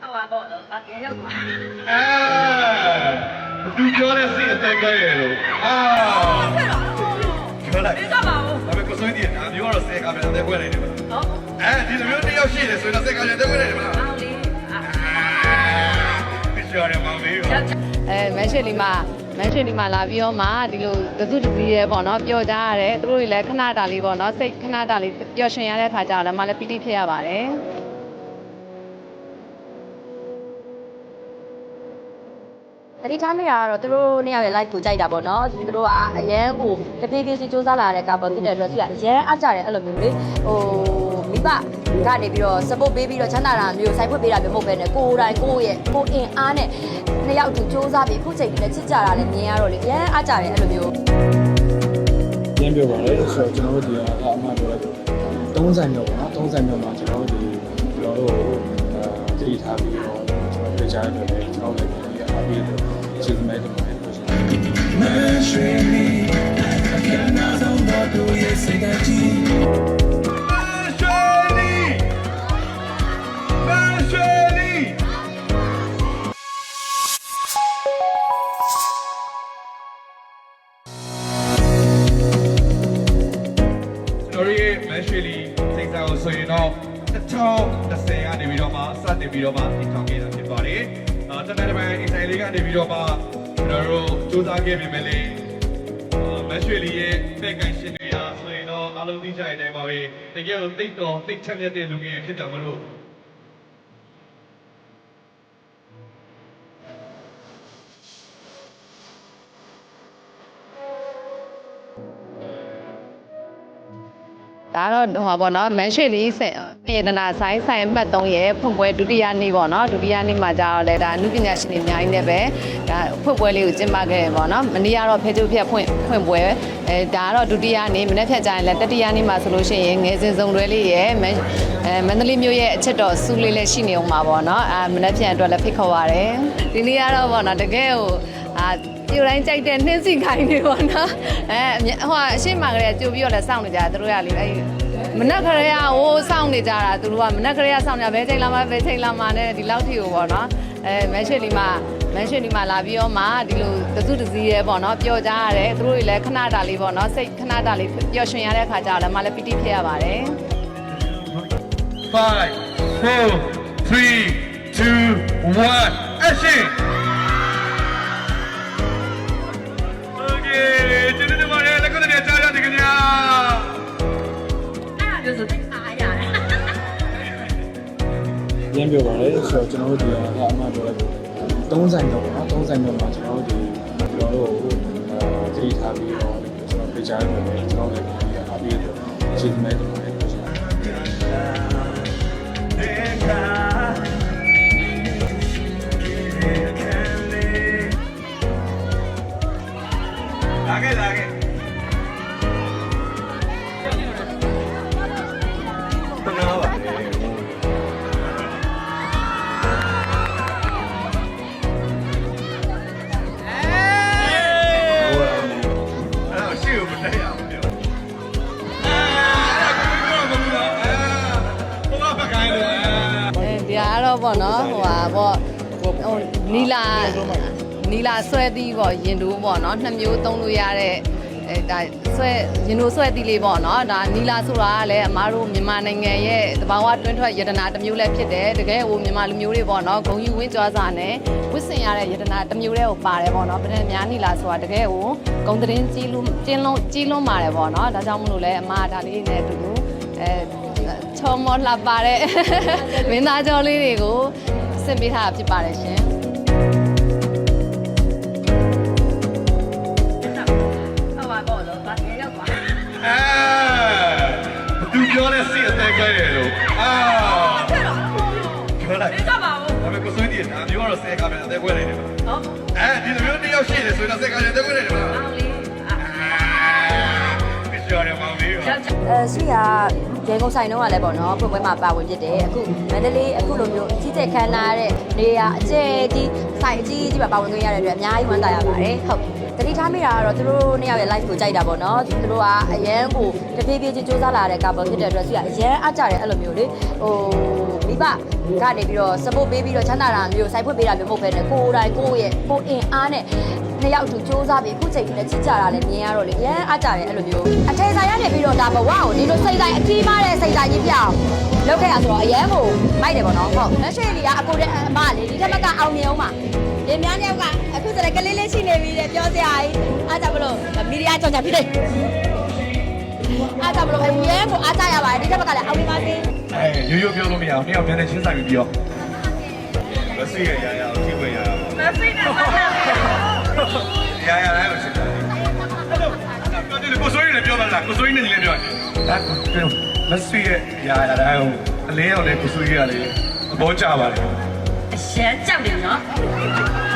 ဟုတ်ပါတော့တော့ဘာပြောကွာအာသူပြောတဲ့စိတ်အသက်ကြီးရလို့အာပြောလိုက်ဒီကပါဦးဒါပေမဲ့ကိုစိုးဒီနာမျိုးတော့ဆဲကပြန်အသက်ခွဲလိုက်တယ်မလားဟုတ်အဲဒီလိုမျိုးတယောက်ရှိတယ်ဆိုတော့ဆဲကပြန်အသက်ခွဲလိုက်တယ်မလားအောင်လေးအာအာပြောရမှာမေးရောအဲမန်ရှယ်လီမှာ မန်ရှယ်လီမှာလာပြီးတော့မှဒီလိုတစုတစည်းရဲပေါ့နော်ပျော်ကြရတယ်သူတို့တွေလည်းခဏတာလေးပေါ့နော်စိတ်ခဏတာလေးပျော်ရွှင်ရတဲ့ခါကျတော့လည်းမလည်းပီတိဖြစ်ရပါတယ်တတိထားနေရတော့သူတို့နှစ်ယောက်ရဲ့ live ကိုကြိုက်တာပေါ့နော်သူတို့ကအရန်ကိုတပြေးပြေးစီစူးစမ်းလာတဲ့ကာပေါ်ဖြစ်တဲ့အတွက်သူကအရန်အားကြတယ်အဲ့လိုမျိုးလေဟို မိဘကနေပြီးတော့ support ပေးပြီးတော့ချမ်းသာတာမျိုးစိုက်ဖွက်ပေးတာမျိုးမဟုတ်ပဲနဲ့ကိုယ်တိုင်ကိုယ့်ရဲ့ကိုယ်အင်အားနဲ့နှစ်ယောက်အတူစူးစမ်းပြီးအခုချိန်ကြီးနဲ့ချစ်ကြတာလည်းမြင်ရတော့လေအရန်အားကြတယ်အဲ့လိုမျိုးရင်းပြောပါလေဆိုတော့ကျွန်တော်တို့ဒီကအမှပြောလိုက်30မြောက်ပေါ့နော်30မြောက်မှာကျွန်တော်တို့ဒီကျွန်တော်တို့အဲတတိထားပြီးတော့ကျွန်တော်တို့ကြားရတယ်လေကျွန်တော်လည်းဒီအပေးလို့ကျေးဇူးများတင်ပါတယ်လို့ဆိုရွှေ တင်ပြီးတော့မှတည်ထောင်ခဲ့တာဖြစ်ပါတယ်။အာတနင်္လာနေ့အဆိုင်လေးကနေပြီးတော့မှကျွန်တော်တို့စူးစမ်းခဲ့ပြင်မဲ့လေမရွှေလီရဲ့ဖက်ကန်ရှင်တွေအားဆိုရင်တော့အားလုံးသိကြတဲ့အတိုင်းပါပဲတကယ်လို့တိတ်တော်တိတ်ချက်မြတ်တဲ့လူငယ်ဖြစ်တယ်မလို့ ဒါတော့ဟိုပါပေါ့နော်မန်ရှယ်လီစေပြေဒနာဆိုင်ဆိုင်မှတ်3ရဲ့ဖွင့်ပွဲဒုတိယနေ့ပေါ့နော်ဒုတိယနေ့မှာကြာတော့လေဒါအမှုပညာရှင်တွေအများကြီးနဲ့ပဲဒါဖွင့်ပွဲလေးကိုကျင်းပခဲ့တယ်ပေါ့နော်မနေ့ကတော့ဖေကျုပ်ဖြတ်ဖွင့်ဖွင့်ပွဲအဲဒါကတော့ဒုတိယနေ့မနေ့ဖြတ်ကြရင်လည်းတတိယနေ့မှာဆိုလို့ရှိရင်ငယ်စဉ်စုံတွဲလေးရဲ့မန်အဲမန္တလေးမြို့ရဲ့အချစ်တော်စူးလေးလည်းရှိနေအောင်ပါပေါ့နော်အာမနေ့ဖြတ်အတွက်လည်းဖိတ်ခေါ်ပါရယ်ဒီနေ့ကတော့ပေါ့နော်တကယ်ဟိုအာ ပြိုတိုင်းကြိုက်တဲ့နှင်းစီခိုင်းနေပေါ့နော်အဲအမြဟိုအရှိမကလေးကကြိုပြီးတော့လည်းစောင့်နေကြတာသူတို့ကလေအဲမနက်ခရေကဟိုးစောင့်နေကြတာသူတို့ကမနက်ခရေကစောင့်နေဘဲချိန်လာမှဘဲချိန်လာမှနဲ့ဒီလောက်ထိကိုပေါ့နော်အဲမန်ရှယ်လီမှာမန်ရှယ်လီမှာလာပြီးတော့မှဒီလိုတစုတစည်းရဲပေါ့နော်ပျော်ကြရတယ်သူတို့တွေလည်းခဏတာလေးပေါ့နော်စိတ်ခဏတာလေးပျော်ရွှင်ရတဲ့ခါကျတော့လည်းမလည်းပီတိဖြစ်ရပါတယ် five four three two one action င်းပြောပါလေဆိုတော့ကျွန်တော်တို့ဒီကအမှပြောလိုက်30မြောက်ပေါ့နော်30မြောက်မှာကျွန်တော်တို့ဒီကျွန်တော်တို့အဲတတိထားပြီးတော့ကျွန်တော်တို့ကြားရတယ်လေကျွန်တော်လည်းဒီအပေးလို့ကျေးဇူးများတင်ပါတ ပေါ့နော်ဟိုဟာပေါ့ဟိုနီလာနီလာဆွဲသီးပေါ့ရင်တိုးပေါ့နော်နှစ်မျိုးသုံးလို့ရတဲ့အဲဒါဆွဲရင်တိုးဆွဲသီးလေးပေါ့နော်ဒါနီလာဆိုတာကလည်းအမားတို့မြန်မာနိုင်ငံရဲ့သဘာဝတွင်းထွက်ယတနာတစ်မျိုးလည်းဖြစ်တယ်တကယ်ဟိုမြန်မာလူမျိုးတွေပေါ့နော်ဂုံယူဝင်းကြွားစာနဲ့ဝစ်စင်ရတဲ့ယတနာတစ်မျိုးတည်းကိုပါတယ်ပေါ့နော်ဗဒံများနီလာဆိုတာတကယ်ဟိုဂုံတရင်ကြီးလုံးကျင်းလုံးကြီးလုံးပါတယ်ပေါ့နော်ဒါကြောင့်မလို့လဲအမားဒါလေးနဲ့အတူတူအဲ ချောမောလှပါတဲ့မင်းသားကြောလေးတွေကိုဆင်ပေးထားတာဖြစ်ပါတယ်ရှင်ဟုတ်ပါတော့တော့ဘာပြောကွာအာသူပြောတဲ့စိတ်အသက်ကြီးရလို့အာပြောလိုက်ဒီကပါဦးဒါပေမဲ့ကိုစိုးဒီနာမျိုးတော့ဆဲကပြန်အသက်ခွဲလိုက်တယ်မလားဟုတ်အဲဒီလိုမျိုးတယောက်ရှိတယ်ဆိုတော့ဆဲကပြန်အသက်ခွဲလိုက်တယ် အဲရှိရရေကုန်ဆိုင်တော့ကလည်းပေါ့နော်ဖွင့်ပွဲမှာပါဝင်ဖြစ်တယ်အခုမန္တလေးအခုလိုမျိုးကြီးကျယ်ခမ်းနားတဲ့နေရာအကျယ်ကြီးဆိုင်အကြီးကြီးပါပါဝင်ခွင့်ရတဲ့အတွက်အများကြီးဝမ်းသာရပါတယ်ဟုတ် တတိထားမိတာကတော့သူတို့နှစ်ယောက်ရဲ့ live ကိုကြိုက်တာပေါ့နော်သူတို့ကအရန်ကိုတပြေးပြေးချင်းစူးစမ်းလာတဲ့ couple ဖြစ်တဲ့အတွက်သူကအရန်အကြတယ်အဲ့လိုမျိုးလေဟိုမိဘကနေပြီးတော့ support ပေးပြီးတော့ချမ်းသာတာမျိုးစိုက်ဖွင့်ပေးတာမျိုးမဟုတ်ဘဲနဲ့ကိုယ်တိုင်ကိုယ့်ရဲ့ကိုယ်အင်အားနဲ့နှစ်ယောက်တူစူးစမ်းပြီးအခုချိန်ကြီးနဲ့ချစ်ကြတာလည်းမြင်ရတော့လေအရန်အကြတယ်အဲ့လိုမျိုးအထည်ဆိုင်ရနေပြီးတော့ဒါဘဝကိုဒီလိုစိတ်တိုင်းအကြီးမားတဲ့စိတ်တိုင်းကြီးပြအောင် လုပ်ခဲ့ရဆိုတော့အရန်ကိုမိုက်တယ်ပေါ့နော်ဟုတ်လက်ရှိလီကအကိုတဲ့အမလေးဒီထက်မကအောင်မြင်အောင်ပါဒီများတယောက်ကအခုဆိုလည်းကလေးလေးရှိနေပြီတဲ့ပြောစရာကြီးအားကြောင့်မလို့မီဒီယာကြောင့်ကြပြီလေအားကြောင့်မလို့အရင်ကအားကြရပါတယ်ဒီတစ်ဘက်ကလည်းအောင်နေပါစေအဲရိုးရိုးပြောလို့မရအောင်နှစ်ယောက်ပြန်နေချင်းဆိုင်ပြီးပြောမစီရရရအောင်ကြည့်ဝင်ရအောင်မဖိနေပါလားရရတိုင်းကိုရှင်း လည်းပြောပါလားကိုစိုးရနဲ့ညီလည်းပြောတယ်ဒါမစီရရရတိုင်းကိုအလင်းရောက်လဲကိုစိုးရကလည်းသဘောကျပါတယ်အရှမ်းကြောက်တယ်နော်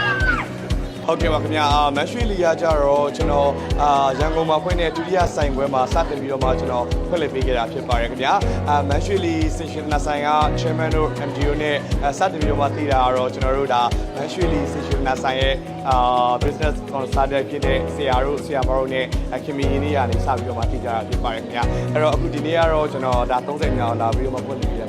ဟုတ်ကဲ့ပါခင်ဗျာအာမန်ရွှေလီယာကြတော့ကျွန်တော်အာရန်ကုန်မှာဖွင့်တဲ့ဒုတိယဆိုင်ပွဲမှာစတင်ပြီးတော့မှကျွန်တော်ဖွင့်လှစ်ပေးခဲ့တာဖြစ်ပါတယ်ခင်ဗျာအာမန်ရွှေလီစင်ရှင်နာဆိုင်က chairman တို့ MDO နဲ့အာစတင်ပြီးတော့မှတည်တာကတော့ကျွန်တော်တို့ဒါမန်ရွှေလီစင်ရှင်နာဆိုင်ရဲ့အာ business consultant ဖြစ်တဲ့ဆရာတို့ဆရာမတို့နဲ့ခင်မီရင်းနေရာနေစပြီးတော့မှတည်ကြတာဖြစ်ပါတယ်ခင်ဗျာအဲ့တော့အခုဒီနေ့ကတော့ကျွန်တော်ဒါ30မြောက်လာပြီးတော့မှဖွင့်လှစ်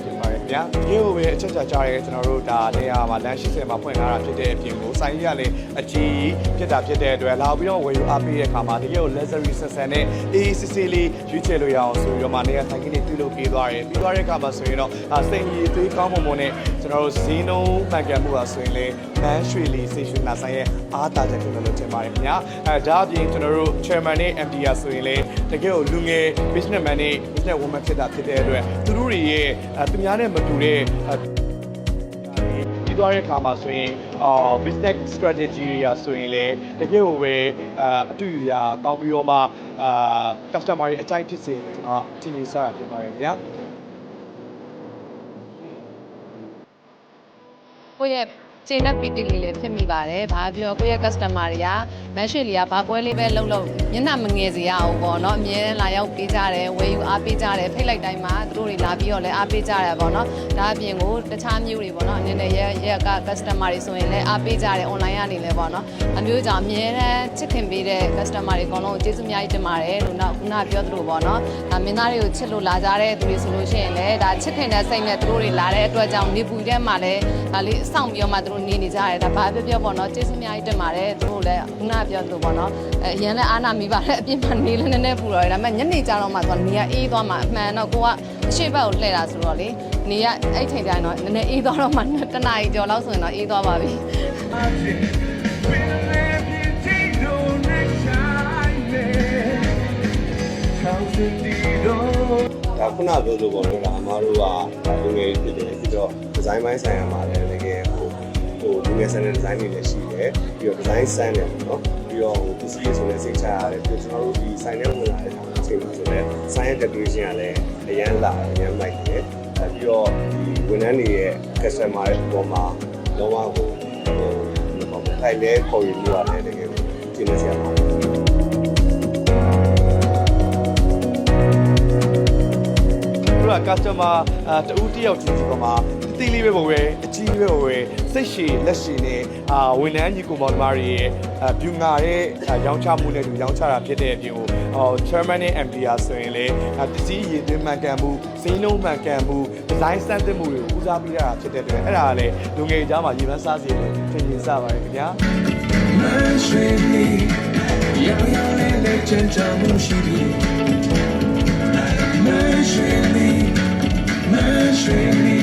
ဗျာဒီလိုပဲအချက်ချာကြားရဲကျွန်တော်တို့ဒါနေရာမှာလမ်း80မှာဖွင့်ထားတာဖြစ်တဲ့အပြင်ကိုဆိုင်ကြီးကလည်းအကြီးဖြစ်တာဖြစ်တဲ့အတွက်လာပြီးတော့ဝယ်ယူအားပေးတဲ့အခါမှာတကယ်ကို luxury ဆန်ဆန်နဲ့အေးစစ်စစ်လေးရွေးချယ်လို့ရအောင်ဆိုပြီးတော့မှနေရာဆိုင်ကြီးတွေပြုလုပ်ပေးသွားတယ်ပြီးသွားတဲ့အခါမှာဆိုရင်တော့အာစိန်ကြီးသွေးကောင်းမွန်မွန်နဲ့ကျွန်တော်တို့ဈေးနှုန်းမှန်ကန်မှုပါဆိုရင်လေ မန်းရွှေလီစေရွှေနာဆိုင်ရဲ့အားသာချက်ဖြစ်လို့လို့ထင်ပါတယ်ခင်ဗျာအဲဒါအပြင်ကျွန်တော်တို့ chairman နဲ့ MD ရဆိုရင်လေတကယ်ကိုလူငယ် businessman နဲ့ business woman ဖြစ်တာဖြစ်တဲ့အတွက်သူတို့တွေရဲ့အဲသူများနဲ့မတူတဲ့အဲပြီးသွားတဲ့အခါမှာဆိုရင်အာ business strategy တွေရာဆိုရင်လည်းတကယ်ကိုပဲအာအတူရာတောင်းပြီးတော့မှအာ customer တွေအကြိုက်ဖြစ်စေအာတင်နေစားရဖြစ်ပါတယ်ဗျာကိုယ့်ရဲ့ ကျေနပ်ပီတိလေးလည်းဖြစ်မိပါတယ်။ဘာပြောကိုယ့်ရဲ့ customer တွေကမက်ရှိလီကဘာပွဲလေးပဲလုံးလုံးမျက်နှာမငယ်စေရအောင်ပေါ့နော်။အမြဲတမ်းလာရောက်ပေးကြတယ်ဝယ်ယူအားပေးကြတယ်ဖိတ်လိုက်တိုင်းမှာသူတို့တွေလာပြီးတော့လည်းအားပေးကြတယ်ပေါ့နော်။ဒါအပြင်ကိုတခြားမျိုးတွေပေါ့နော်။အနေနဲ့ရဲ့ရဲ့က customer တွေဆိုရင်လည်းအားပေးကြတယ် online ကနေလည်းပေါ့နော်။အမျိုးကြောင့်အမြဲတမ်းချစ်ခင်ပေးတဲ့ customer တွေအကုန်လုံးကိုကျေးဇူးအများကြီးတင်ပါတယ်လို့နောက်ခုနပြောသလိုပေါ့နော်။ဒါမင်းသားတွေကိုချစ်လို့လာကြတဲ့သူတွေဆိုလို့ရှိရင်လည်းဒါချစ်ခင်တဲ့စိတ်နဲ့သူတို့တွေလာတဲ့အတွက်ကြောင့်နေပူတဲ့မှာလည်းဒါလေးအဆောင်ပြီးတော့မှသူတို့နေနေကြတယ်ဒါဘာပြောပြောပေါ့နော်ကျေးဇူးအများကြီးတင်ပါတယ်သူတို့လည်းခုနပြောသလိုပေါ့နော်အဲအရင်လည်းအားနာမိပါတယ်အပြင်မှာနေလည်းနည်းနည်းပူတော့တယ်ဒါပေမဲ့ညနေကျတော့မှသူကနေရအေးသွားမှအမှန်တော့ကိုကအရှိတ်ဘက်ကိုလှည့်တာဆိုတော့လေနေရအဲ့ချိန်ကျရင်တော့နည်းနည်းအေးသွားတော့မှတစ်နာရီကျော်လောက်ဆိုရင်တော့အေးသွားပါပြီဒါခုနပြောလို့ပေါ့နော်ဒါအမားတို့ကလူငယ်ဖြစ်တယ်ပြီးတော့ဒီဇိုင်းပိုင်းဆိုင်ရာမှာလည်းတကယ်ဟို ဟိုလူငယ်ဆန်တဲ့ဒီဇိုင်းတွေလည်းရှိတယ်ပြီးတော့ဒီဇိုင်းဆန်တယ်ပေါ့နော်ပြီးတော့ဟိုပစ္စည်းဆိုလည်းစိတ်ချရတယ်ပြီးတော့ကျွန်တော်တို့ဒီဆိုင်ထဲဝင်လာတဲ့အခါမှာအချိန်မှာဆိုလည်းဆိုင်ရဲ့ decoration ကလည်းအရန်လာအရန်မိုက်တယ်အဲပြီးတော့ဒီဝန်ထမ်းတွေရဲ့ customer ရဲ့ပုံမှာလုံးဝကိုဟိုထိုင်လဲပုံရမှုကလည်းတကယ်ကိုကျင်းနေစရာပါသူက customer အာတူတယောက်ချင်းစီပေါ်မှာ တတိလေးပဲပုံပဲအကြီးပဲပုံပဲစိတ်ရှည်လက်ရှည်နဲ့အာဝန်ထမ်းညီကိုမောင်နှမတွေရဲ့အာဘျူငါတဲ့အာရောင်းချမှုနဲ့တူရောင်းချတာဖြစ်တဲ့အပြင်ကိုအော် chairman နဲ့ MD အားဆိုရင်လေအာတစည်းရည်သွင်းမှန်ကန်မှုစိမ်းလုံးမှန်ကန်မှုဒီဇိုင်းစမ်းသစ်မှုတွေကိုဦးစားပေးရတာဖြစ်တဲ့အတွက်အဲ့ဒါကလည်းလူငယ်ကြားမှာရေပန်းစားစီလို့ထင်မြင်စပါတယ်ခင်ဗျာ Manshini, yang yang le le chen chang mu shi bi. Manshini, Manshini, akana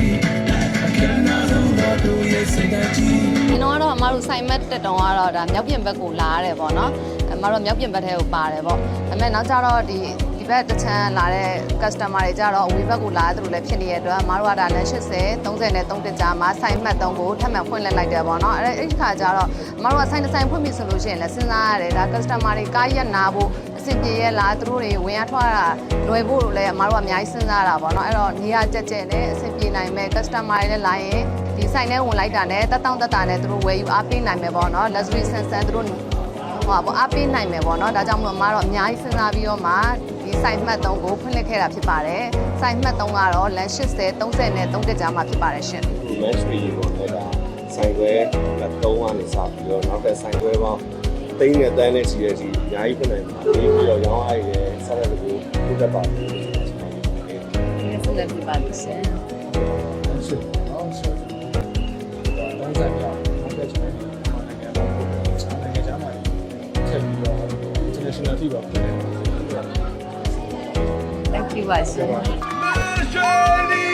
ကျွန်တော်ကတော့အမတို့ဆိုင်မက်တက်တုံကတော့ဒါမြောက်ပြင်ဘက်ကိုလာရတယ်ပေါ့နော်အမတို့မြောက်ပြင်ဘက်ထဲကိုပါတယ်ပေါ့ဒါပေမဲ့နောက်ကျတော့ဒီဒီဘက်တစ်ချမ်းလာတဲ့ customer တွေကြတော့အဝေးဘက်ကိုလာတဲ့သူတွေလည်းဖြစ်နေတဲ့အတွက်အမတို့ကဒါလည်း80 30နဲ့3တက်ကြာမှာဆိုင်မှတ်3ကိုထပ်မံဖွင့်လှစ်လိုက်တယ်ပေါ့နော်အဲ့အဲ့ဒီခါကျတော့အမတို့ကဆိုင်တစ်ဆိုင်ဖွင့်ပြီဆိုလို့ရှိရင်လည်းစဉ်းစားရတယ်ဒါ customer တွေကားရက်နာဖို့ အဆင်ပြေရဲ့လားသူတို့တွေဝင်ရထွက်တာလွယ်ဖို့လည်းအမတို့ကအများကြီးစဉ်းစားတာပေါ့နော်အဲ့တော့နေရာကြက်ကြက်နဲ့အဆင်ပြေနိုင်မဲ့ customer တွေလည်းလာရင်ဒီဆိုင်ထဲဝင်လိုက်တာနဲ့တက်တောင့်တက်တာနဲ့သူတို့ဝယ်ယူအားပေးနိုင်မယ်ပေါ့နော် luxury ဆန်ဆန်သူတို့ဟိုပေါ့အားပေးနိုင်မယ်ပေါ့နော်ဒါကြောင့်မလို့အမတော့အများကြီးစဉ်းစားပြီးတော့မှဒီဆိုင်မှတ်3ကိုဖွင့်လှစ်ခဲ့တာဖြစ်ပါတယ်ဆိုင်မှတ်3ကတော့လမ်း80 30နဲ့3တက်ကြားမှာဖြစ်ပါတယ်ရှင် match တွေပေါ့နော်ဒါဆိုင်ခွဲ3ကနေစပြီးတော့နောက်ထပ်ဆိုင်ခွဲပေါင်း သိန်းနဲ့တန်းနဲ့ရှိတဲ့ဒီအများကြီးဖြစ်နိုင်ပါလေပြီးတော့ရောင်းအားရည်ဆက်တဲ့ကိုပြတ်ပါဘူးဒီဆက်လက်ပြပါလိမ့်ရှင်ဆိုတော့ဆိုတော့တောင်းဆိုင်ပြောင်းဟုတ်ကဲ့ကျွန်တော်နိုင်ငံမှာခြားနိုင်ငံခြားမှာထည့်ပြီးတော့ international ထိပါပြန်တယ် thank you ပါရှင်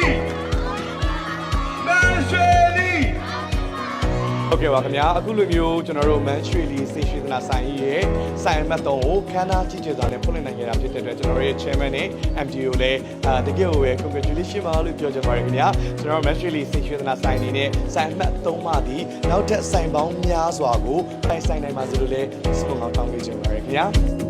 ဟုတ်ကဲ့ပါခင်ဗျာအခုလိုမျိုးကျွန်တော်တို့မန်ရွှေလီစေရွှေသနာဆိုင်ကြီးရဲ့ဆိုင်မတ်တော်ကိုခန်းနာကြီးကျယ်စွာနဲ့ဖွင့်လှစ်နိုင်ခဲ့တာဖြစ်တဲ့အတွက်ကျွန်တော်တို့ရဲ့ chairman နဲ့ MD ကိုလည်းအာတကယ်ကိုပဲ congratulation ပါလို့ပြောချင်ပါတယ်ခင်ဗျာကျွန်တော်တို့မန်ရွှေလီစေရွှေသနာဆိုင်အနေနဲ့ဆိုင်မှတ်3ပါသည်နောက်ထပ်ဆိုင်ပေါင်းများစွာကိုပိုင်ဆိုင်နိုင်ပါစေလို့လည်းဆုမွန်ကောင်းတောင်းပေးချင်ပါတယ်ခင်ဗျာ